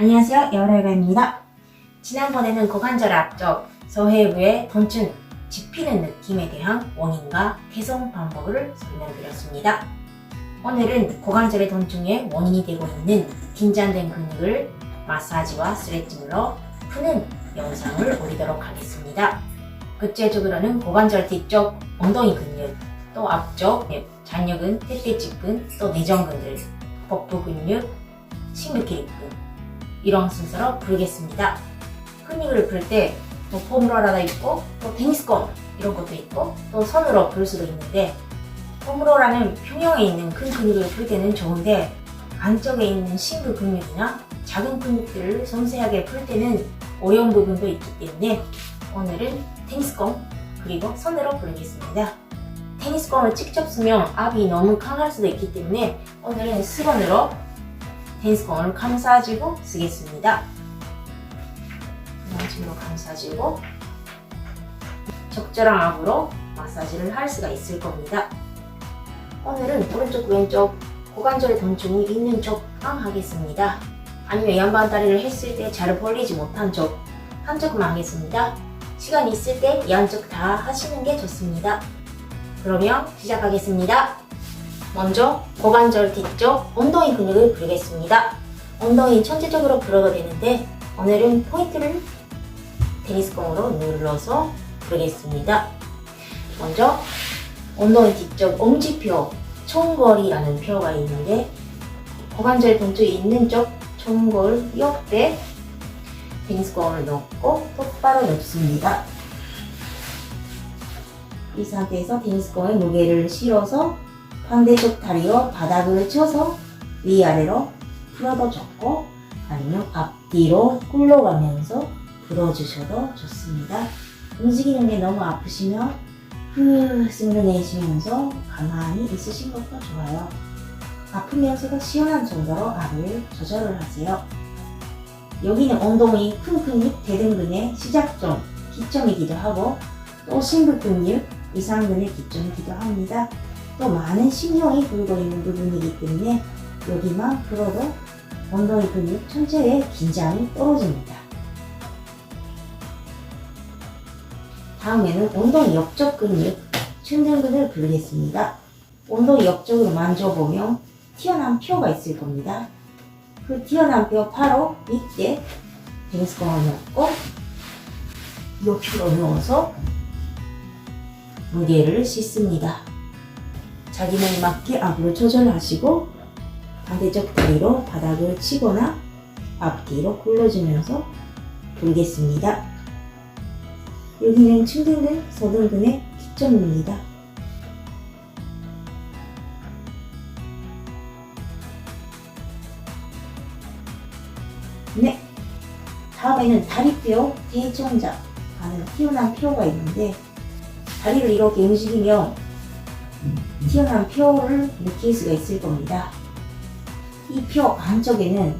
안녕하세요. 여러가입니다. 지난번에는 고관절 앞쪽 서해부의 통증, 집히는 느낌에 대한 원인과 개선 방법을 설명드렸습니다. 오늘은 고관절의 통증의 원인이 되고 있는 긴장된 근육을 마사지와 스트레칭으로 푸는 영상을 올리도록 하겠습니다. 구체적으로는 고관절 뒤쪽 엉덩이 근육, 또 앞쪽 잔여근, 태태직근, 또 내전근들, 복부 근육, 심부기립근 이런 순서로 부르겠습니다. 근육을 풀때또 폼으로 하나 있고 또 테니스공 이런 것도 있고 또 손으로 풀 수도 있는데 폼으로라는 평형에 있는 큰 근육을 풀 때는 좋은데 안쪽에 있는 심부 근육이나 작은 근육들을 섬세하게 풀 때는 어려운 부분도 있기 때문에 오늘은 테니스공 그리고 손으로 부르겠습니다. 테니스공을 직접 쓰면 압이 너무 강할 수도 있기 때문에 오늘은 수건으로 테니스공을 감싸주고 쓰겠습니다. 이런 식으로 감싸주고 적절한 압으로 마사지를 할 수가 있을 겁니다. 오늘은 오른쪽 왼쪽 고관절의 통증이 있는 쪽만 하겠습니다. 아니면 양반 다리를 했을 때 잘 벌리지 못한 쪽 한쪽만 하겠습니다. 시간 있을 때 양쪽 다 하시는 게 좋습니다. 그러면 시작하겠습니다. 먼저 고관절 뒤쪽 엉덩이 근육을 풀겠습니다. 엉덩이 전체적으로 풀어도 되는데 오늘은 포인트를 테니스공으로 눌러서 풀겠습니다. 먼저 엉덩이 뒤쪽 엄지표 총걸이라는 표가 있는데 고관절 근처에 있는 쪽 총걸 옆에 테니스공을 넣고 똑바로 넣습니다. 이 상태에서 테니스공에 무게를 실어서 반대쪽 다리로 바닥을 쳐서 위아래로 풀어도 좋고 아니면 앞뒤로 굴러가면서 불어주셔도 좋습니다. 움직이는 게 너무 아프시면 후 숨을 내쉬면서 가만히 있으신 것도 좋아요. 아프면서도 시원한 정도로 압을 조절을 하세요. 여기는 엉덩이 큰 근육 대등근의 시작점, 기점이기도 하고 또 심부 근육, 이상근의 기점이기도 합니다. 또 많은 신경이 돌고 있는 부분이기 때문에 여기만 풀어도 엉덩이 근육 전체에 긴장이 떨어집니다. 다음에는 엉덩이 옆쪽 근육, 춘등근을 부르겠습니다. 엉덩이 옆쪽으로 만져보면 튀어나온 표가 있을 겁니다. 그 튀어나온 표 바로 밑에 테니스공을 넣고 이 표로 넣어서 무게를 씻습니다. 자기만에 맞게 압을 조절하시고 반대쪽 다리로 바닥을 치거나 앞뒤로 굴려주면서 불겠습니다. 여기는 층등근, 서등근의 기점입니다. 네. 다음에는 다리뼈 대정자 하는 튀어나온 뼈가 있는데 다리를 이렇게 움직이면 튀어나온 뼈를 느낄 수가 있을 겁니다. 이뼈 안쪽에는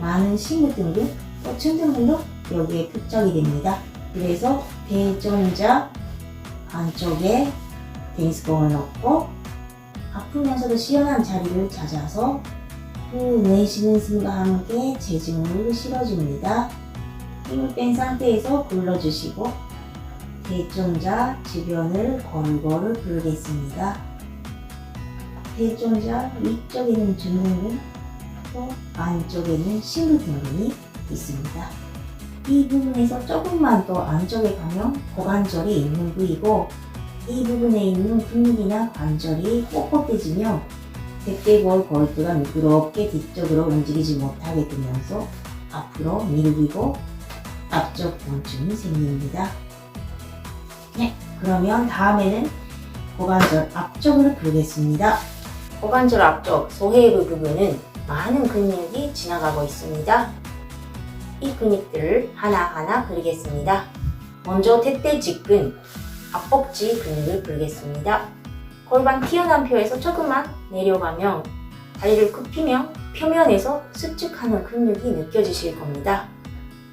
많은 식물등근, 또 층등근도 여기에 부착이 됩니다. 그래서 대전자 안쪽에 테니스공을 넣고 아프면서도 시원한 자리를 찾아서 후 내쉬는 숨과 함께 체중을 실어줍니다. 힘을 뺀 상태에서 굴러주시고 대존자 주변을 골고루 불겠습니다. 대존자 위쪽에는 중등근, 또 안쪽에는 심부등근이 있습니다. 이 부분에서 조금만 더 안쪽에 가면 고관절이 있는 부위고 이 부분에 있는 근육이나 관절이 꼿꼿해지면 대퇴골 골두가 미끄럽게 뒤쪽으로 움직이지 못하게 되면서 앞으로 밀리고 앞쪽 통증이 생깁니다. 네, 그러면 다음에는 고관절 앞쪽으로 부르겠습니다. 고관절 앞쪽 소해부 부분은 많은 근육이 지나가고 있습니다. 이 근육들을 하나하나 그리겠습니다. 먼저 태태직근, 앞복지 근육을 그리겠습니다. 골반 튀어나온 표에서 조금만 내려가면 다리를 굽히면 표면에서 수축하는 근육이 느껴지실 겁니다.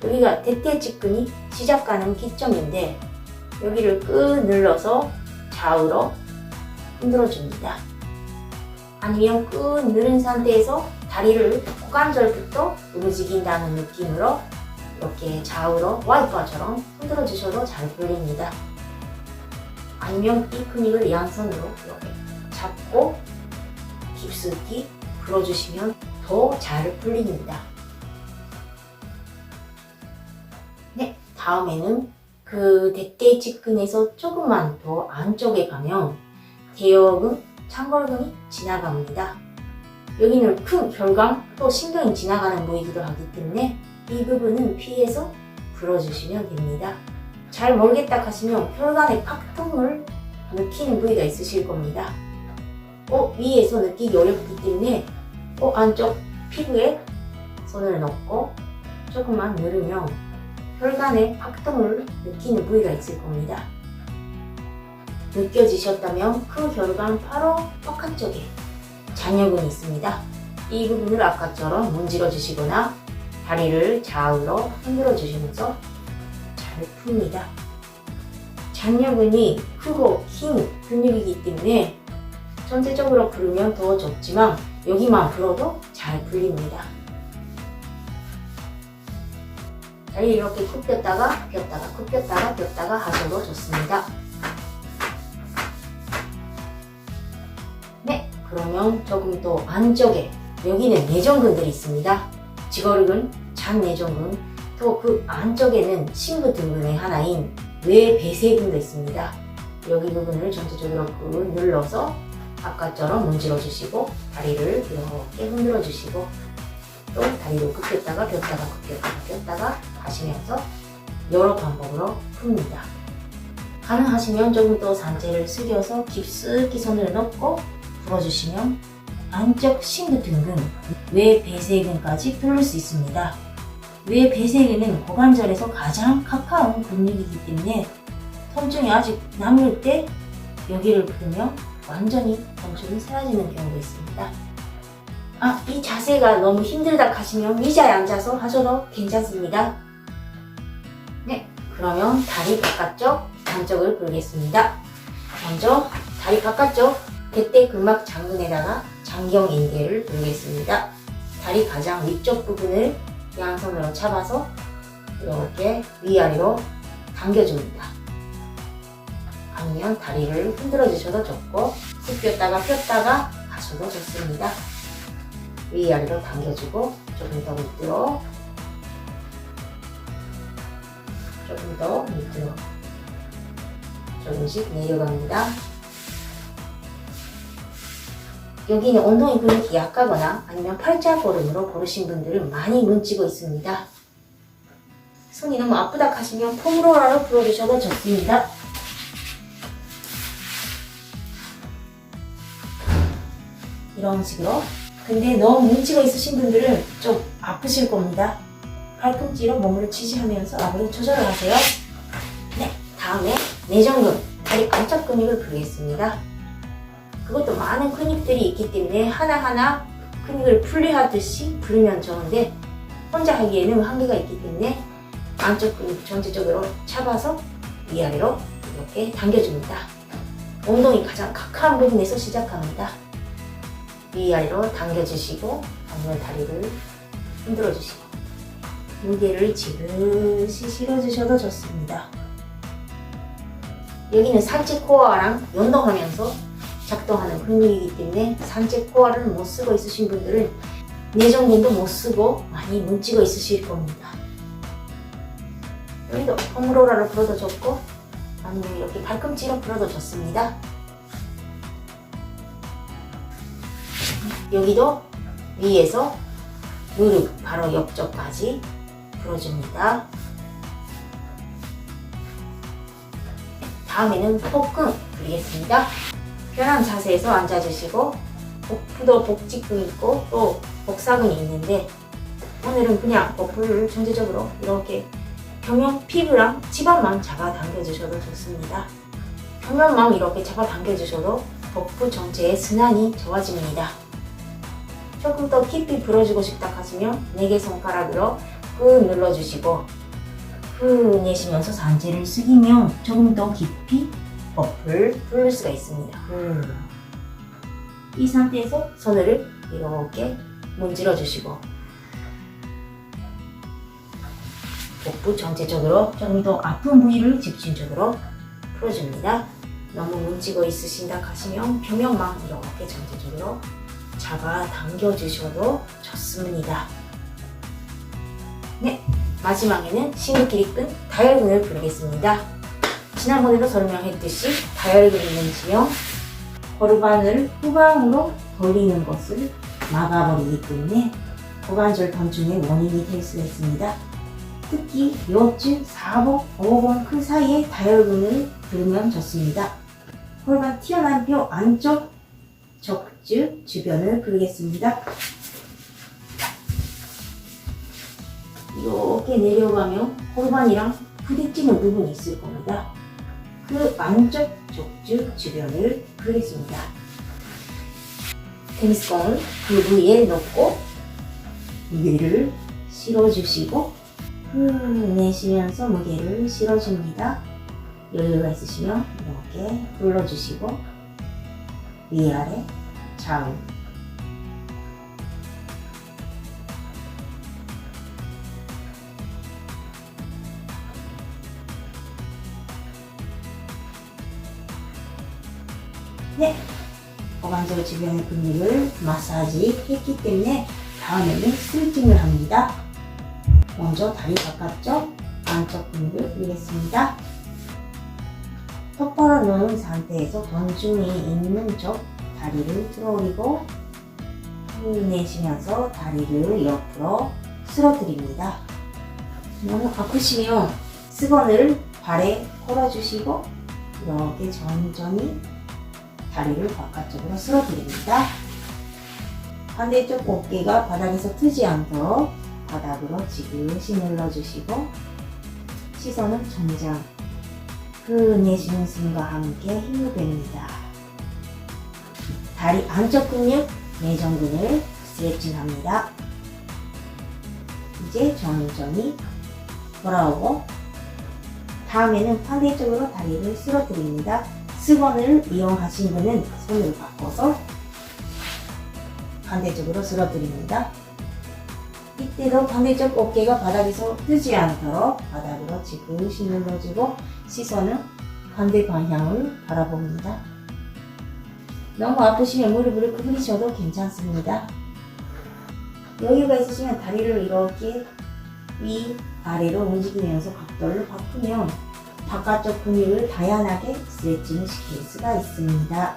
여기가 대퇴직근이 시작하는 기점인데 여기를 끄 눌러서 좌우로 흔들어 줍니다. 아니면 끄 누른 상태에서 다리를 고관절부터 움직인다는 느낌으로 이렇게 좌우로 와이퍼처럼 흔들어 주셔도 잘 풀립니다. 아니면 이 근육을 양손으로 이렇게 잡고 깊숙이 풀어주시면 더 잘 풀립니다. 네, 다음에는 그 대퇴 직근에서 조금만 더 안쪽에 가면 대여근, 창골근이 지나갑니다. 여기는 큰 혈관 또 신경이 지나가는 부위이기도 하기 때문에 이 부분은 피해서 풀어주시면 됩니다. 잘 모르겠다 하시면 혈관의 팍통을 느끼는 부위가 있으실 겁니다. 어, 위에서 느끼기 어렵기 때문에 어, 안쪽 피부에 손을 넣고 조금만 누르면 혈관의 팍통을 느끼는 부위가 있을 겁니다. 느껴지셨다면 그 혈관 바로 바깥쪽에 잔여근이 있습니다. 이 부분을 아까처럼 문질러 주시거나 다리를 좌우로 흔들어 주시면서 잘 풉니다. 잔여근이 크고 긴 근육이기 때문에 전체적으로 풀면 더 좋지만 여기만 풀어도 잘 풀립니다. 이렇게 굽혔다가 폈다가 굽혔다가 폈다가 하셔도 좋습니다. 네, 그러면 조금 더 안쪽에 여기는 내전근들이 있습니다. 지거리근, 잔내전근, 또 그 안쪽에는 심부등근의 하나인 외배세근도 있습니다. 여기 부분을 전체적으로 꾹 눌러서 아까처럼 문질러 주시고 다리를 이렇게 흔들어 주시고 또 다리를 굽혔다가 폈다가 굽혔다가 폈다가 하시면서 여러 방법으로 풉니다. 가능하시면 조금 더 상체를 숙여서 깊숙이 손을 넣고 풀어주시면 안쪽 심부등근, 외 배세근까지 풀을 수 있습니다. 외 배세근은 고관절에서 가장 가까운 근육이기 때문에 통증이 아직 남을 때 여기를 풀면 완전히 통증이 사라지는 경우가 있습니다. 아, 이 자세가 너무 힘들다 하시면 의자에 앉아서 하셔도 괜찮습니다. 네, 그러면 다리 바깥쪽, 안쪽을 풀겠습니다. 먼저 다리 바깥쪽 대퇴 근막 장근에다가 장경인대를 풀겠습니다. 다리 가장 위쪽 부분을 양손으로 잡아서 이렇게 위아래로 당겨줍니다. 아니면 다리를 흔들어 주셔도 좋고 굽혔다가 폈다가 하셔도 좋습니다. 위아래로 당겨주고 조금 더 밑으로 조금 더 밑으로 조금씩 내려갑니다. 여기는 엉덩이 근육이 약하거나 아니면 팔자고름으로 고르신 분들은 많이 문치고 있습니다. 손이 너무 아프다 하시면 폼롤러로 풀어주셔도 좋습니다. 이런 식으로 근데 너무 뭉치고 있으신 분들은 좀 아프실 겁니다. 팔꿈치로 몸을 지지하면서 아무리 조절을 하세요. 네, 다음에 내전근, 다리 안쪽 근육을 풀겠습니다. 그것도 많은 근육들이 있기 때문에 하나하나 근육을 분리하듯이 풀면 좋은데 혼자 하기에는 한계가 있기 때문에 안쪽 근육 전체적으로 잡아서 위아래로 이렇게 당겨줍니다. 엉덩이 가장 가까운 부분에서 시작합니다. 위아래로 당겨주시고 아니면 다리를 흔들어 주시고 무게를 지그시 실어주셔도 좋습니다. 여기는 산책 코어랑 연동하면서 작동하는 근육이기 때문에 산책 코어를 못 쓰고 있으신 분들은 내전근도 못 쓰고 많이 뭉치고 있으실 겁니다. 여기도 홈롤러를 불어도 좋고 아니면 이렇게 발꿈치로 불어도 좋습니다. 여기도 위에서 무릎 바로 옆쪽까지 풀어줍니다. 다음에는 복근 그리겠습니다. 편한 자세에서 앉아주시고 복부도 복직근 있고 또 복사근이 있는데 오늘은 그냥 복부를 전체적으로 이렇게 평형 피부랑 지방만 잡아당겨 주셔도 좋습니다. 평면만 이렇게 잡아당겨 주셔도 복부 전체의 순환이 좋아집니다. 조금 더 깊이 불어주고 싶다 하시면 네개 손가락으로 꾹 눌러주시고 후 내쉬면서 상체를 숙이면 조금 더 깊이 버프를 풀 수가 있습니다. 후. 이 상태에서 손을 이렇게 문질러 주시고 복부 전체적으로 조금 더 아픈 부위를 집중적으로 풀어줍니다. 너무 문지고 있으신다 하시면 평형만 이렇게 전체적으로 잡아 당겨 주셔도 좋습니다. 네, 마지막에는 신경끼리 끈 다혈근을 부르겠습니다. 지난번에도 설명했듯이 다혈근은 지형 골반을 후방으로 돌리는 것을 막아버리기 때문에 고관절 통증의 원인이 될 수 있습니다. 특히 요쯤 4번, 5번 그 사이에 다혈근을 들으면 좋습니다. 골반 튀어나온 뼈 안쪽 적주 주변을 그리겠습니다. 이렇게 내려가면 골반이랑 부딪히는 부분이 있을 겁니다. 그 안쪽 적주 주변을 그리겠습니다. 테니스공을 그 부위에 넣고 무게를 실어주시고 내쉬면서 무게를 실어줍니다. 여유가 있으시면 이렇게 눌러주시고 위아래 좌우 네, 고관절 주변의 근육을 마사지 했기 때문에 다음에는 스트레칭을 합니다. 먼저 다리 바깥쪽 안쪽 근육을 풀겠습니다. 똑바로 누운 상태에서 던중이 있는 쪽 다리를 들어올리고 내쉬면서 다리를 옆으로 쓸어드립니다. 너무 아프시면 수건을 발에 걸어주시고 이렇게 천천히 다리를 바깥쪽으로 쓸어드립니다. 반대쪽 어깨가 바닥에서 트지 않도록 바닥으로 지그시 눌러주시고 시선은 전장 그 내쉬는 숨과 함께 힘을 뺍니다. 다리 안쪽 근육, 내전 근을 스트레칭합니다. 이제 천천히 돌아오고 다음에는 반대쪽으로 다리를 쓸어드립니다. 수건을 이용하신 분은 손을 바꿔서 반대쪽으로 쓸어드립니다. 이때도 반대쪽 어깨가 바닥에서 뜨지 않도록 바닥으로 지그시 눌러주고 시선은 반대 방향을 바라봅니다. 너무 아프시면 무릎을 구부리셔도 괜찮습니다. 여유가 있으시면 다리를 이렇게 위, 아래로 움직이면서 각도를 바꾸면 바깥쪽 근육을 다양하게 스트레칭 시킬 수가 있습니다.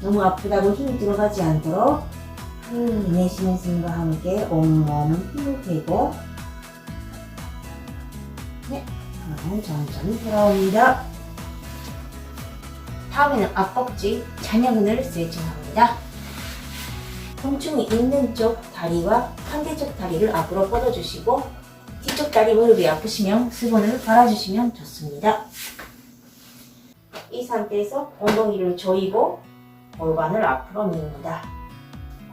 너무 아프다고 힘이 들어가지 않도록 후 내쉬는 숨과 함께 온몸 힘을 빼고 네, 그러면 천천히 돌아옵니다. 다음에는 앞벅지 잔여근을 스트레칭합니다. 통증이 있는 쪽 다리와 반대쪽 다리를 앞으로 뻗어주시고 뒤쪽 다리 무릎이 아프시면 수건을 갈아주시면 좋습니다. 이 상태에서 엉덩이를 조이고 골반을 앞으로 밉니다.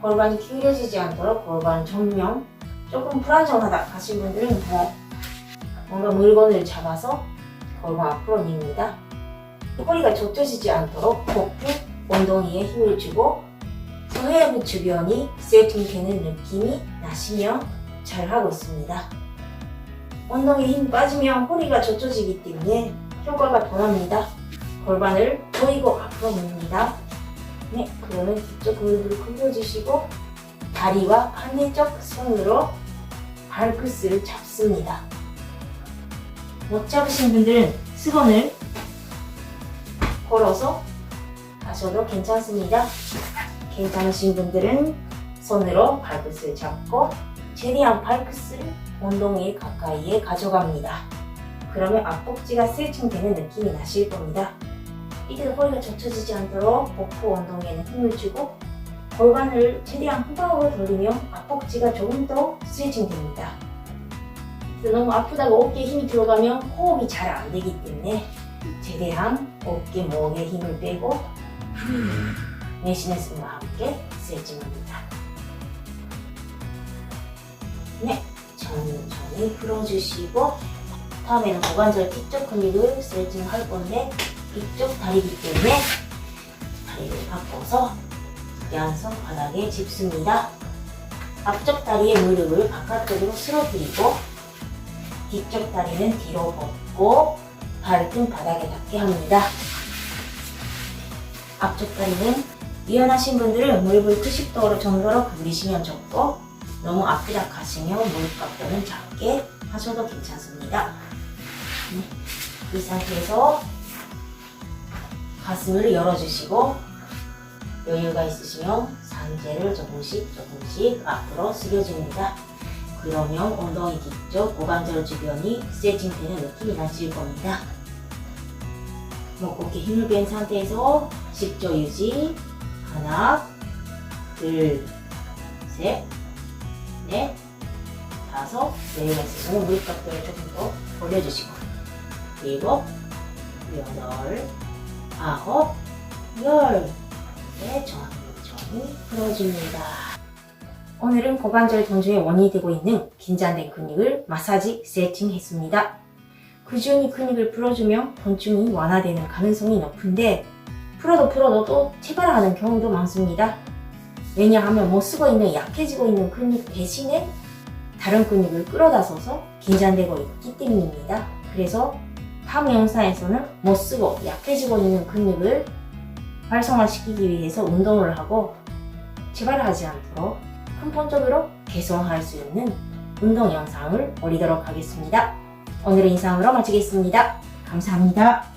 골반이 기울여지지 않도록 골반 정면 조금 불안정하다 하신 분들은 뭐 뭔가 물건을 잡아서 골반 앞으로 밉니다. 허리가 젖혀지지 않도록 복부 엉덩이에 힘을 주고 서해부 주변이 세팅되는 느낌이 나시면 잘 하고 있습니다. 엉덩이에 힘 빠지면 허리가 젖혀지기 때문에 효과가 덜합니다. 골반을 조이고 앞으로 밉니다. 네, 그러면 뒤쪽 무릎을 굽혀주시고 다리와 반대쪽 손으로 발끝을 잡습니다. 못 잡으신 분들은 수건을 걸어서 하셔도 괜찮습니다. 괜찮으신 분들은 손으로 발끝을 잡고 최대한 발끝을 엉덩이 가까이에 가져갑니다. 그러면 앞복지가 스트레칭되는 느낌이 나실 겁니다. 이때도 허리가 젖혀지지 않도록 복부 엉덩이에는 힘을 주고 골반을 최대한 후방으로 돌리면 앞복지가 조금 더 스트레칭 됩니다. 너무 아프다고 어깨에 힘이 들어가면 호흡이 잘 안 되기 때문에 최대한 어깨, 목에 힘을 빼고 내쉬는 숨과 함께 스트레칭합니다. 네, 천천히 풀어주시고 다음에는 고관절 뒤쪽 근육을 스트레칭 할 건데 이쪽 다리기 때문에 다리를 바꿔서 양손 바닥에 짚습니다. 앞쪽 다리의 무릎을 바깥쪽으로 쓸어들이고 뒤쪽 다리는 뒤로 뻗고 발등 바닥에 닿게 합니다. 앞쪽 다리는 유연하신 분들은 무릎을 90도로 정도로 구부리시면 좋고 너무 아프다 하시면 무릎 각도는 작게 하셔도 괜찮습니다. 네, 이 상태에서 가슴을 열어주시고 여유가 있으시면 상체를 조금씩 조금씩 앞으로 숙여줍니다. 그러면 엉덩이 뒤쪽 고관절 주변이 스트레칭되는 느낌이 나실 겁니다. 목곡에 힘을 뺀 상태에서 10초 유지 하나 둘 셋, 넷, 다섯, 여유가 있으시면 무릎 각도를 조금 더 올려주시고 일곱, 여덟, 아홉, 열 네, 천천히 풀어줍니다. 오늘은 고관절 통증의 원인이 되고 있는 긴장된 근육을 마사지 세팅했습니다. 꾸준히 근육을 풀어주면 통증이 완화되는 가능성이 높은데 풀어도 풀어도 또 체발하는 경우도 많습니다. 왜냐하면 못 쓰고 있는 약해지고 있는 근육 대신에 다른 근육을 끌어다 써서 긴장되고 있기 때문입니다. 그래서 다음 영상에서는 못 쓰고 약해지고 있는 근육을 활성화시키기 위해서 운동을 하고 재발하지 않도록 근본적으로 개선할 수 있는 운동 영상을 올리도록 하겠습니다. 오늘은 이상으로 마치겠습니다. 감사합니다.